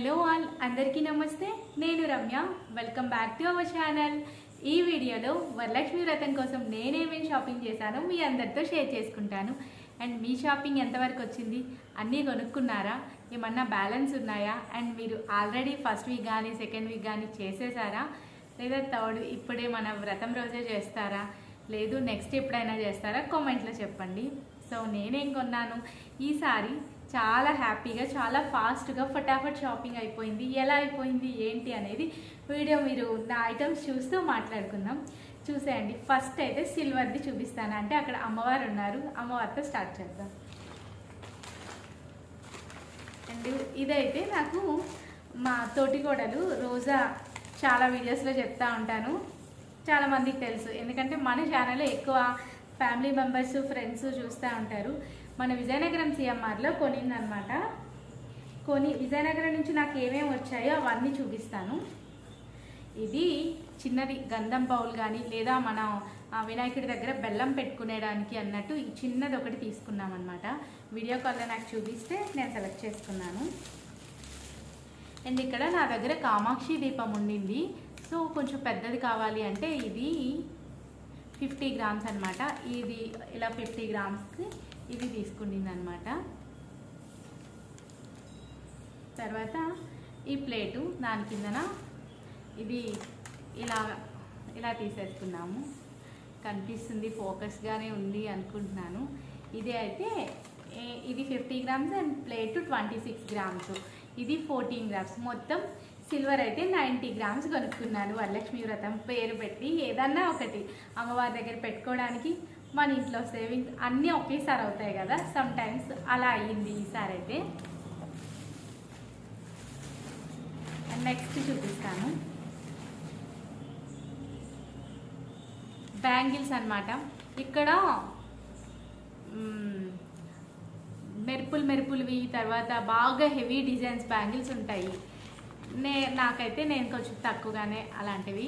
Hello all అందరికీ నమస్తే. నేను Ramya. Welcome back to our channel ఈ వీడియోలో వరలక్ష్మి వ్రతం కోసం నేనేమేమి షాపింగ్ చేశానో మీ అందరితో షేర్ చేసుకుంటాను. అండ్ మీ షాపింగ్ ఎంతవరకు వచ్చింది? అన్నీ కొనుక్కున్నారా? ఏమన్నా బ్యాలెన్స్ ఉన్నాయా? అండ్ మీరు ఆల్రెడీ ఫస్ట్ వీక్ కానీ సెకండ్ వీక్ కానీ చేసేసారా? లేదా థర్డ్ ఇప్పుడే మన వ్రతం రోజే చేస్తారా? లేదు నెక్స్ట్ ఎప్పుడైనా చేస్తారా? కామెంట్లో చెప్పండి. సో నేనేం కొన్నాను? ఈసారి చాలా హ్యాపీగా చాలా ఫాస్ట్గా ఫటాఫట్ షాపింగ్ అయిపోయింది. ఎలా అయిపోయింది ఏంటి అనేది వీడియో మీరు నా ఐటమ్స్ చూస్తూ మాట్లాడుకుందాం. చూసేయండి. ఫస్ట్ అయితే సిల్వర్ది చూపిస్తాను. అంటే అక్కడ అమ్మవారు ఉన్నారు. అమ్మవారితో స్టార్ట్ చేద్దాం. అండ్ ఇదైతే నాకు మా తోటికోడలు రోజా చాలా వీడియోస్లో చెప్తా ఉంటాను. చాలా మందికి తెలుసు. ఎందుకంటే మన ఛానల్లో ఎక్కువ ఫ్యామిలీ మెంబర్స్ ఫ్రెండ్స్ చూస్తూ ఉంటారు. మన విజయనగరం సిఎంఆర్లో కొనిందనమాట. కొని విజయనగరం నుంచి నాకు ఏమేమి వచ్చాయో అవన్నీ చూపిస్తాను. ఇది చిన్నది గంధం బౌల్ కానీ లేదా మనం వినాయకుడి దగ్గర బెల్లం పెట్టుకునేడానికి అన్నట్టు ఈ చిన్నది ఒకటి తీసుకున్నాం అనమాట వీడియో కాల్లో నాకు చూపిస్తే నేను సెలెక్ట్ చేసుకున్నాను. అండ్ ఇక్కడ నా దగ్గర కామాక్షి దీపం ఉండింది. సో కొంచెం పెద్దది కావాలి అంటే ఇది ఫిఫ్టీ గ్రామ్స్ అనమాట ఇది ఇలా ఫిఫ్టీ గ్రామ్స్కి ఇది తీసుకునింది అనమాట తర్వాత ఈ ప్లేటు దాని కిందన ఇది ఇలా ఇలా తీసేసుకున్నాము. కనిపిస్తుంది ఫోకస్గానే ఉంది అనుకుంటున్నాను. ఇది అయితే ఇది fifty grams and plate twenty six grams. ఇది ఫోర్టీన్ గ్రామ్స్. మొత్తం సిల్వర్ అయితే నైంటీ గ్రామ్స్ కొనుక్కున్నాను. వరలక్ష్మి వ్రతం పేరు పెట్టి ఏదన్నా ఒకటి అమ్మవారి దగ్గర పెట్టుకోవడానికి మన ఇంట్లో సేవింగ్స్ అన్నీ ఒకేసారి అవుతాయి కదా? సమ్ టైమ్స్ అలా అయ్యింది ఈసారి అయితే. నెక్స్ట్ చూపిస్తాను. బ్యాంగిల్స్ అనమాట ఇక్కడ మెరుపులు మెరుపులువి తర్వాత బాగా హెవీ డిజైన్స్ బ్యాంగిల్స్ ఉంటాయి. నే నాకైతే నేను కొంచెం తక్కువగానే అలాంటివి.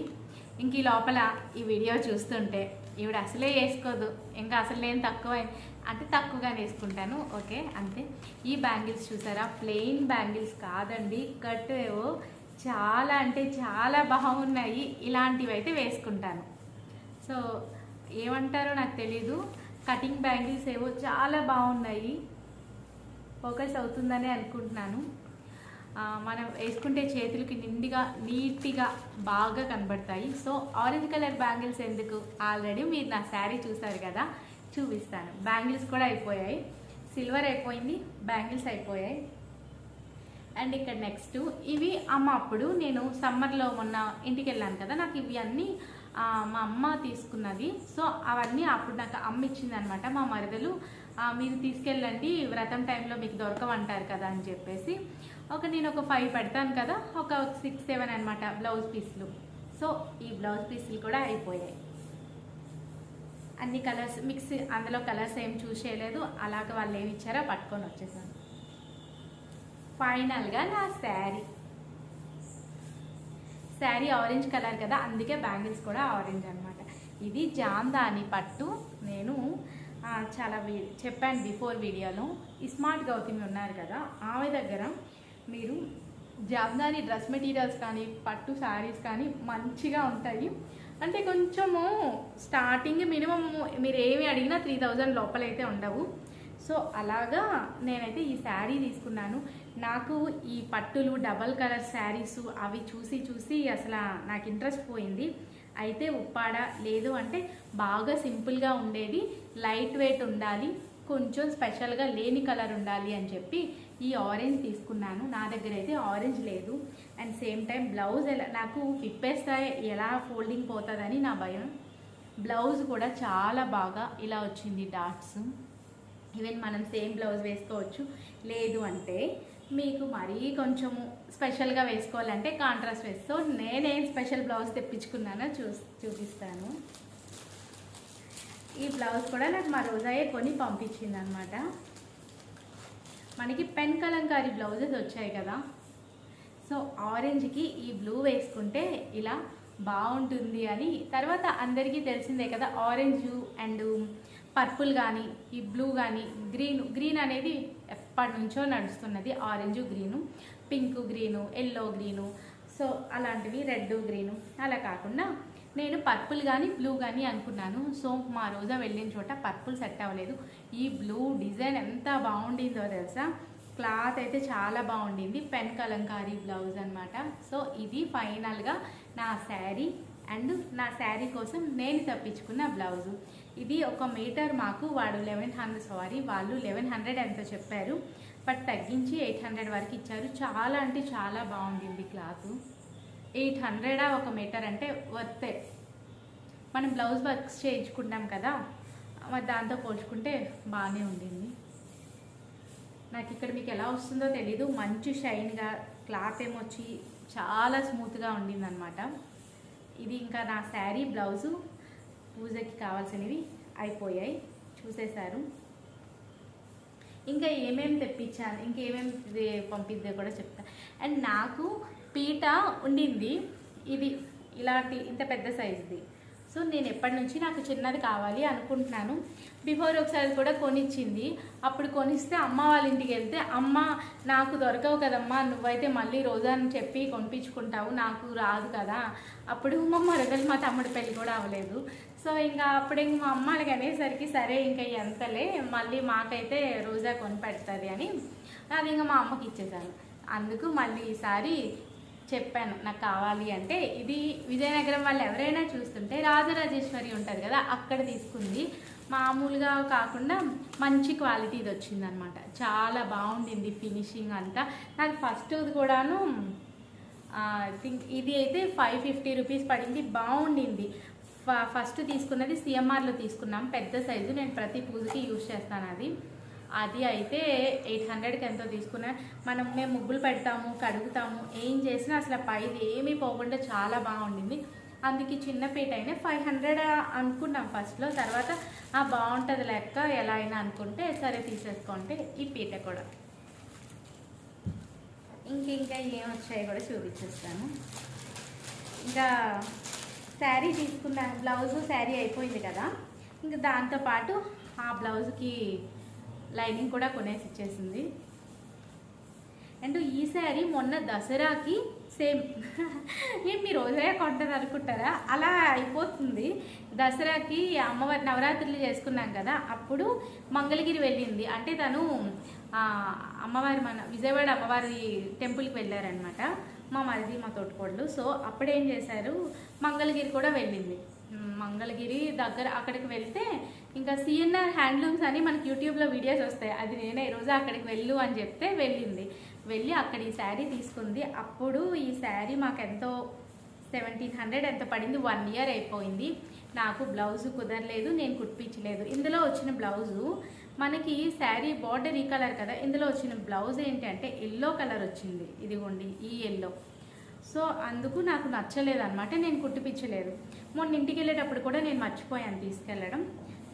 ఇంక ఈ లోపల ఈ వీడియో చూస్తుంటే ఈవిడ అసలే వేసుకోదు. ఇంకా అసలు నేను తక్కువ అంటే తక్కువగానే వేసుకుంటాను. ఓకే అంతే. ఈ బ్యాంగిల్స్ చూసారా? ప్లెయిన్ బ్యాంగిల్స్ కాదండి. కట్ ఏవో చాలా అంటే చాలా బాగున్నాయి. ఇలాంటివి అయితే వేసుకుంటాను. సో ఏమంటారో నాకు తెలీదు. కటింగ్ బ్యాంగిల్స్ ఏవో చాలా బాగున్నాయి. ఫోకస్ అవుతుందని అనుకుంటున్నాను. మనం వేసుకుంటే చేతులకి నిండిగా నీట్గా బాగా కనబడతాయి. సో ఆరెంజ్ కలర్ బ్యాంగిల్స్ ఎందుకు? ఆల్రెడీ మీరు నా శారీ చూసారు కదా చూపిస్తాను. బ్యాంగిల్స్ కూడా అయిపోయాయి. సిల్వర్ అయిపోయింది బ్యాంగిల్స్ అయిపోయాయి. అండ్ ఇక్కడ నెక్స్ట్ ఇవి అమ్మ అప్పుడు నేను సమ్మర్లో మొన్న ఇంటికి వెళ్ళాను కదా నాకు ఇవి అన్నీ మా అమ్మ తీసుకున్నది. సో అవన్నీ అప్పుడు నాకు అమ్మ ఇచ్చింది అనమాట మా మరదలు మీరు తీసుకెళ్ళండి వ్రతం టైంలో మీకు దొరకవంటారు కదా అని చెప్పేసి. ఒక నేను ఒక ఫైవ్ పెడతాను కదా ఒక సిక్స్ సెవెన్ అనమాట బ్లౌజ్ పీస్లు సో ఈ బ్లౌజ్ పీసులు కూడా అయిపోయాయి. అన్ని కలర్స్ మిక్స్ అందులో కలర్స్ ఏం చూసేయలేదు అలాగ వాళ్ళు ఏమి ఇచ్చారో పట్టుకొని వచ్చేసాను. ఫైనల్గా నా శారీ శారీ ఆరెంజ్ కలర్ కదా అందుకే బ్యాంగిల్స్ కూడా ఆరెంజ్ అనమాట ఇది జాందాని పట్టు. నేను చాలా చెప్పాను బిఫోర్ వీడియోలో స్మార్ట్ గౌతమి ఉన్నారు కదా ఆమె దగ్గర మీరు జాబ్దాని డ్రెస్ మెటీరియల్స్ కానీ పట్టు శారీస్ కానీ మంచిగా ఉంటాయి. అంటే కొంచెము స్టార్టింగ్ మినిమం మీరు ఏమి అడిగినా త్రీ థౌజండ్ లోపలైతే ఉండవు. సో అలాగా నేనైతే ఈ శారీ తీసుకున్నాను. నాకు ఈ పట్టులు డబల్ కలర్ శారీస్ అవి చూసి చూసి అసలు నాకు ఇంట్రెస్ట్ పోయింది. అయితే ఉప్పాడ లేదు అంటే బాగా సింపుల్గా ఉండేది. లైట్ వెయిట్ ఉండాలి. కొంచెం స్పెషల్గా లేని కలర్ ఉండాలి అని చెప్పి ఈ ఆరెంజ్ తీసుకున్నాను. నా దగ్గర అయితే ఆరెంజ్ లేదు. అండ్ సేమ్ టైం బ్లౌజ్ ఎలా నాకు విప్పేస్తా ఎలా ఫోల్డింగ్ పోతుందని నా భయం. బ్లౌజ్ కూడా చాలా బాగా ఇలా వచ్చింది డాట్స్ ఈవెన్ మనం సేమ్ బ్లౌజ్ వేసుకోవచ్చు. లేదు అంటే మీకు మరీ కొంచెము స్పెషల్గా వేసుకోవాలంటే కాంట్రాస్ట్ వేస్తూ నేనేం స్పెషల్ బ్లౌజ్ తెప్పించుకున్నానో చూ చూపిస్తాను. ఈ బ్లౌజ్ కూడా నాకు మా రోజాయే కొని పంపించింది అనమాట మనకి పెన్ కలంకారీ బ్లౌజెస్ వచ్చాయి కదా. సో ఆరెంజ్కి ఈ బ్లూ వేసుకుంటే ఇలా బాగుంటుంది అని. తర్వాత అందరికీ తెలిసిందే కదా ఆరెంజ్ అండ్ పర్పుల్ కానీ ఈ బ్లూ కానీ గ్రీన్ గ్రీన్ అనేది ఎప్పటి నుంచో నడుస్తున్నది. Orange green pink green yellow green so అలాంటివి రెడ్ గ్రీను అలా కాకుండా నేను పర్పుల్ కానీ బ్లూ కానీ అనుకున్నాను. సో మా రోజా వెళ్ళిన చోట పర్పుల్ సెట్ అవ్వలేదు. ఈ బ్లూ డిజైన్ ఎంత బాగుండిందో తెలుసా? క్లాత్ అయితే చాలా బాగుండింది. పెన్ కలంకారీ బ్లౌజ్ అనమాట సో ఇది ఫైనల్గా నా శారీ అండ్ నా శారీ కోసం నేను తప్పించుకున్న బ్లౌజు ఇది ఒక మీటర్ మాకు వాడు లెవెన్ హండ్రెడ్ సారీ వాళ్ళు లెవెన్ హండ్రెడ్ ఎంతో చెప్పారు. బట్ తగ్గించి ఎయిట్ హండ్రెడ్ వరకు ఇచ్చారు. చాలా అంటే చాలా బాగుండింది క్లాత్. ఎయిట్ హండ్రెడా ఒక మీటర్ అంటే వర్తే మనం బ్లౌజ్ వర్క్స్ చేయించుకుంటాం కదా మరి దాంతో పోల్చుకుంటే బాగానే ఉండింది. నాకు ఇక్కడ మీకు ఎలా వస్తుందో తెలీదు. మంచి షైన్గా క్లాత్ ఏమొచ్చి చాలా స్మూత్గా ఉండింది అనమాట ఇది ఇంకా నా శారీ బ్లౌజు పూజకి కావాల్సినవి అయిపోయాయి. చూసేశారు. ఇంకా ఏమేమి తెప్పించాను ఇంకేమేమి పంపిద్దో కూడా చెప్తాను అండ్ నాకు పీట ఉండింది. ఇది ఇలాంటి ఇంత పెద్ద సైజుది. సో నేను ఎప్పటి నుంచి నాకు చిన్నది కావాలి అనుకుంటున్నాను. బిఫోర్ ఒకసారి కూడా కొనిచ్చింది. అప్పుడు కొనిస్తే అమ్మ వాళ్ళ ఇంటికి వెళ్తే అమ్మ నాకు దొరకవు కదమ్మా నువ్వైతే మళ్ళీ రోజా అని చెప్పి కొనిపించుకుంటావు నాకు రాదు కదా. అప్పుడు మా మరదలు మా తమ్ముడు పెళ్ళి కూడా అవ్వలేదు. సో ఇంకా అప్పుడు ఇంక మా అమ్మ వాళ్ళకి అనేసరికి సరే ఇంకా ఎంతలే మళ్ళీ మాకైతే రోజా కొని పెడుతుంది అని. అది ఇంకా మా అమ్మకి ఇచ్చేసాను. అందుకు మళ్ళీ ఈసారి చెప్పాను నాకు కావాలి అంటే. ఇది విజయనగరం వాళ్ళు ఎవరైనా చూస్తుంటే రాజరాజేశ్వరి ఉంటుంది కదా అక్కడ తీసుకుంది. మామూలుగా కాకుండా మంచి క్వాలిటీది వచ్చిందనమాట. చాలా బాగుండింది ఫినిషింగ్ అంతా. నాకు ఫస్ట్ కూడాను థింక్ ఇది అయితే ఫైవ్ ఫిఫ్టీ రూపీస్ పడింది బాగుండింది. ఫ- ఫస్ట్ తీసుకున్నది సిఎంఆర్లో తీసుకున్నాం పెద్ద సైజు నేను ప్రతి పూజకి యూజ్ చేస్తాను అది. అది అయితే ఎయిట్ హండ్రెడ్కి ఎంతో తీసుకున్నా. మనం మేము ముగ్గులు పెడతాము కడుగుతాము ఏం చేసినా అసలు పైది ఏమీ పోకుండా చాలా బాగుండింది. అందుకే చిన్న పీట అయినా ఫైవ్ హండ్రెడ్ అనుకున్నాం ఫస్ట్లో. తర్వాత ఆ బాగుంటుంది లెక్క ఎలా అయినా అనుకుంటే సరే తీసేసుకుంటే ఈ పీట కూడా. ఇంక ఇంకా ఏం వచ్చాయో కూడా చూపించేస్తాను. ఇంకా శారీ తీసుకున్నాను. బ్లౌజు శారీ అయిపోయింది కదా. ఇంకా దాంతోపాటు ఆ బ్లౌజ్కి లైనింగ్ కూడా కొనేసి ఇచ్చేసింది. అండ్ ఈ శారీ మొన్న దసరాకి సేమ్. ఏం మీరు రోజే కొంటారు అనుకుంటారా? అలా అయిపోతుంది. దసరాకి అమ్మవారి నవరాత్రులు చేసుకున్నాం కదా అప్పుడు మంగళగిరి వెళ్ళింది. అంటే తను అమ్మవారి మన విజయవాడ అమ్మవారి టెంపుల్కి వెళ్ళారనమాట మా మరిది మా తోటికోళ్ళు. సో అప్పుడేం చేశారు? మంగళగిరి కూడా వెళ్ళింది. మంగళగిరి దగ్గర అక్కడికి వెళ్తే ఇంకా సిఎన్ఆర్ హ్యాండ్లూమ్స్ అని మనకి యూట్యూబ్లో వీడియోస్ వస్తాయి. అది నేనే ఈరోజు అక్కడికి వెళ్ళు అని చెప్తే వెళ్ళింది. వెళ్ళి అక్కడ ఈ శారీ తీసుకుంది. అప్పుడు ఈ శారీ మాకు ఎంతో సెవెంటీన్ హండ్రెడ్ ఎంత పడింది? వన్ ఇయర్ అయిపోయింది. నాకు బ్లౌజ్ కుదరలేదు నేను కుట్టించలేదు. ఇందులో వచ్చిన బ్లౌజు మనకి శారీ బార్డర్ ఈ కలర్ కదా. ఇందులో వచ్చిన బ్లౌజ్ ఏంటి అంటే ఎల్లో కలర్ వచ్చింది. ఇదిగోండి ఈ ఎల్లో సో అందుకు నాకు నచ్చలేదు అనమాట నేను కుట్టిపించలేదు మొన్న ఇంటికి వెళ్ళేటప్పుడు కూడా నేను మర్చిపోయాను తీసుకెళ్ళడం.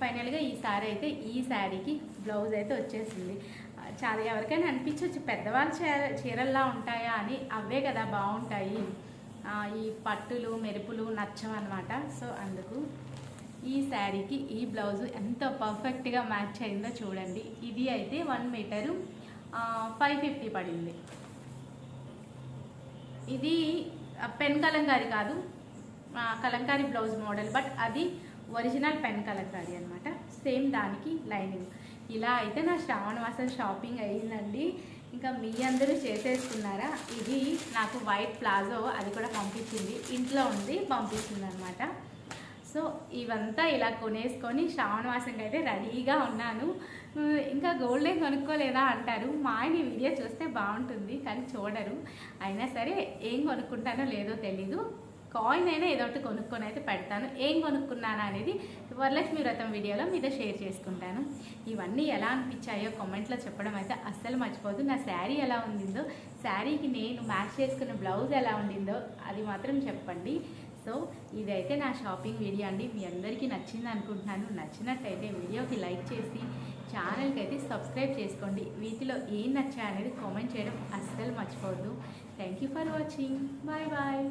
ఫైనల్గా ఈ శారీ అయితే ఈ శారీకి బ్లౌజ్ అయితే వచ్చేసింది. చాలా ఎవరికైనా అనిపించవచ్చు పెద్దవాళ్ళు చీర చీరల్లా ఉంటాయా అని అవే కదా బాగుంటాయి. ఈ పట్టులు మెరుపులు నచ్చవన్నమాట. సో అందుకు ఈ శారీకి ఈ బ్లౌజ్ ఎంత పర్ఫెక్ట్గా మ్యాచ్ అయిందో చూడండి. ఇది అయితే వన్ మీటరు ఫైవ్ ఫిఫ్టీ పడింది. ఇది పెన్ కలంకారీ కాదు Kalamkari Kalamkari blouse model. But అది ఒరిజినల్ పెన్ కలంకారీ అనమాట సేమ్ దానికి లైనింగ్. ఇలా అయితే నా శ్రావణ మాసం షాపింగ్ అయ్యిందండి ఇంకా మీ అందరూ చేసేసుకున్నారా? ఇది నాకు వైట్ ప్లాజో అది కూడా పంపించింది. ఇంట్లో ఉంది పంపించింది అనమాట సో ఇవంతా ఇలా కొనేసుకొని శ్రావణ మాసంకి అయితే రెడీగా ఉన్నాను. ఇంకా గోల్డ్ కొనుక్కోలేదా అంటారు. మా ఆయన ఈ వీడియో చూస్తే బాగుంటుంది కానీ చూడరు. అయినా సరే ఏం కొనుక్కుంటానో లేదో తెలీదు. కాయిన్ అయినా ఏదో ఒకటి కొనుక్కొని అయితే పెడతాను. ఏం కొనుక్కున్నాను అనేది వరలక్ష్మి వ్రతం వీడియోలో మీతో షేర్ చేసుకుంటాను. ఇవన్నీ ఎలా అనిపించాయో కామెంట్లో చెప్పడం అయితే అస్సలు మర్చిపోదు నా శారీ ఎలా ఉండిందో శారీకి నేను మ్యాచ్ చేసుకున్న బ్లౌజ్ ఎలా ఉండిందో అది మాత్రం చెప్పండి. సో ఇదైతే నా షాపింగ్ వీడియో అండి. మీ అందరికీ నచ్చింది అనుకుంటున్నాను. నచ్చినట్టయితే వీడియోకి లైక్ చేసి ఛానల్కి అయితే సబ్స్క్రైబ్ చేసుకోండి. వీటిలో ఏం నచ్చాయనేది కామెంట్ చేయడం అస్సలు మర్చిపోవద్దు. Thank you for watching bye bye